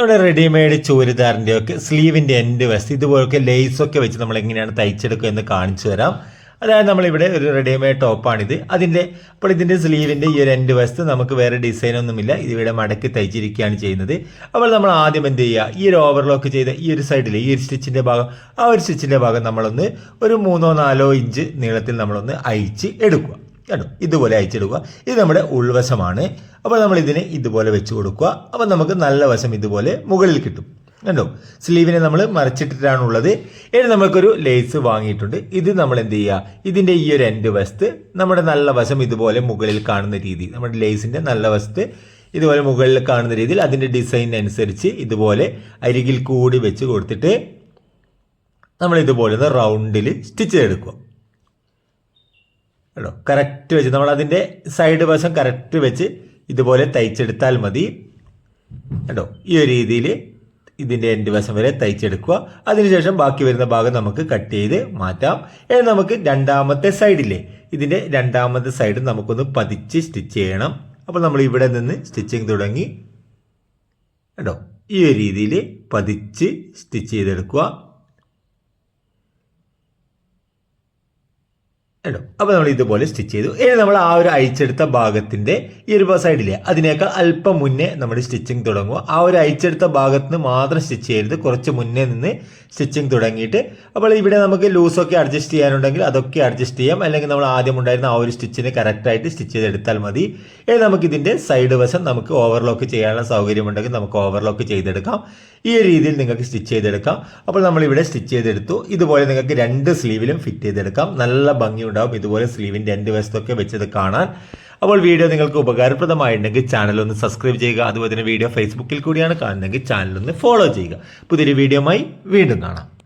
നമ്മുടെ റെഡിമെയ്ഡ് ചൂരിദാറിന്റെ ഒക്കെ സ്ലീവിന്റെ എൻഡ് വശത്ത് ഇതുപോലൊക്കെ ലേസൊക്കെ വെച്ച് നമ്മൾ എങ്ങനെയാണ് തയ്ച്ചെടുക്കുക എന്ന് കാണിച്ചു തരാം. അതായത് നമ്മളിവിടെ ഒരു റെഡിമെയ്ഡ് ടോപ്പാണിത് അതിന്റെ അപ്പോൾ ഇതിന്റെ സ്ലീവിന്റെ ഈ ഒരു എൻഡ് വശത്ത് നമുക്ക് വേറെ ഡിസൈനൊന്നുമില്ല ഇതിവിടെ മടക്കി തയ്ച്ചിരിക്കുകയാണ് ചെയ്യുന്നത്. അപ്പോൾ നമ്മൾ ആദ്യം എന്ത് ചെയ്യുക? ഈ ഒരു ഓവർലോക്ക് ചെയ്ത ഈ ഒരു സൈഡിൽ ഈ ഒരു സ്റ്റിച്ചിന്റെ ഭാഗം ആ ഒരു സ്റ്റിച്ചിന്റെ ഭാഗം നമ്മളൊന്ന് ഒരു മൂന്നോ നാലോ ഇഞ്ച് നീളത്തിൽ നമ്മളൊന്ന് അയച്ച് എടുക്കുക. കേട്ടോ ഇതുപോലെ അയച്ചെടുക്കുക ഇത് നമ്മുടെ ഉൾവശമാണ്. അപ്പോൾ നമ്മൾ ഇതിനെ ഇതുപോലെ വെച്ച് കൊടുക്കുക. അപ്പോൾ നമുക്ക് നല്ല വശം ഇതുപോലെ മുകളിൽ കിട്ടും. കണ്ടോ? സ്ലീവിനെ നമ്മൾ മറിച്ചിട്ടിട്ടാണുള്ളത്. ഇനി നമുക്കൊരു ലേസ് വാങ്ങിയിട്ടുണ്ട്. ഇത് നമ്മൾ എന്ത് ചെയ്യുക? ഇതിന്റെ ഈ ഒരു എൻഡ് വശത്ത് നമ്മുടെ നല്ല വശം ഇതുപോലെ മുകളിൽ കാണുന്ന രീതി. നമ്മുടെ ലേസിന്റെ നല്ല വശത്ത് ഇതുപോലെ മുകളിൽ കാണുന്ന രീതിയിൽ അതിന്റെ ഡിസൈൻ അനുസരിച്ച് ഇതുപോലെ അരികിൽ കൂടി വെച്ച് കൊടുത്തിട്ട് നമ്മൾ ഇതുപോലെ റൗണ്ടിൽ സ്റ്റിച്ച് ചെയ്തെടുക്കുക. കേട്ടോ കറക്റ്റ് വെച്ച്. നമ്മൾ അതിന്റെ സൈഡ് വശം കറക്റ്റ് വെച്ച് ഇതുപോലെ തയ്ച്ചെടുത്താൽ മതി. കേട്ടോ ഈ ഒരു രീതിയിൽ ഇതിന്റെ എൻഡ് വശം വരെ തയ്ച്ചെടുക്കുക. അതിനുശേഷം ബാക്കി വരുന്ന ഭാഗം നമുക്ക് കട്ട് ചെയ്ത് മാറ്റാം. ഇനി നമുക്ക് രണ്ടാമത്തെ സൈഡില്ലേ ഇതിന്റെ രണ്ടാമത്തെ സൈഡ് നമുക്കൊന്ന് പതിച്ച് സ്റ്റിച്ച് ചെയ്യണം. അപ്പോൾ നമ്മൾ ഇവിടെ നിന്ന് സ്റ്റിച്ചിങ് തുടങ്ങി. കേട്ടോ ഈ ഒരു രീതിയിൽ പതിച്ച് സ്റ്റിച്ച് ചെയ്തെടുക്കുക. കേട്ടോ അപ്പോൾ നമ്മൾ ഇതുപോലെ സ്റ്റിച്ച് ചെയ്തു. ഇനി നമ്മൾ ആ ഒരു അയച്ചെടുത്ത ഭാഗത്തിന്റെ ഈ ഒരു സൈഡിലെ അതിനേക്കാൾ അല്പം മുന്നേ നമ്മൾ സ്റ്റിച്ചിങ് തുടങ്ങുക. ആ ഒരു അയച്ചെടുത്ത ഭാഗത്ത് നിന്ന് മാത്രം സ്റ്റിച്ച് ചെയ്യരുത്. കുറച്ച് മുന്നേ നിന്ന് സ്റ്റിച്ചിങ് തുടങ്ങിയിട്ട്. അപ്പോൾ ഇവിടെ നമുക്ക് ലൂസൊക്കെ അഡ്ജസ്റ്റ് ചെയ്യാനുണ്ടെങ്കിൽ അതൊക്കെ അഡ്ജസ്റ്റ് ചെയ്യാം. അല്ലെങ്കിൽ നമ്മൾ ആദ്യം ഉണ്ടായിരുന്ന ആ ഒരു സ്റ്റിച്ചിന് കറക്റ്റായിട്ട് സ്റ്റിച്ച് ചെയ്തെടുത്താൽ മതി. ഇനി നമുക്ക് ഇതിന്റെ സൈഡ് വശം നമുക്ക് ഓവർലോക്ക് ചെയ്യാനുള്ള സൗകര്യമുണ്ടെങ്കിൽ നമുക്ക് ഓവർലോക്ക് ചെയ്തെടുക്കാം. ഈ രീതിയിൽ നിങ്ങൾക്ക് സ്റ്റിച്ച് ചെയ്തെടുക്കാം. അപ്പോൾ നമ്മളിവിടെ സ്റ്റിച്ച് ചെയ്തെടുത്തു. ഇതുപോലെ നിങ്ങൾക്ക് രണ്ട് സ്ലീവിലും ഫിറ്റ് ചെയ്തെടുക്കാം. നല്ല ഭംഗിയുണ്ടാവും ഇതുപോലെ സ്ലീവിന്റെ രണ്ട് വശത്തൊക്കെ വെച്ചത് കാണാൻ. അപ്പോൾ വീഡിയോ നിങ്ങൾക്ക് ഉപകാരപ്രദമായിട്ടുണ്ടെങ്കിൽ ചാനൽ ഒന്ന് സബ്സ്ക്രൈബ് ചെയ്യുക. അതുപോലെ തന്നെ വീഡിയോ ഫേസ്ബുക്കിൽ കൂടിയാണ് കാണുന്നതെങ്കിൽ ചാനൽ ഒന്ന് ഫോളോ ചെയ്യുക. പുതിയൊരു വീഡിയോമായി വീണ്ടും കാണാം.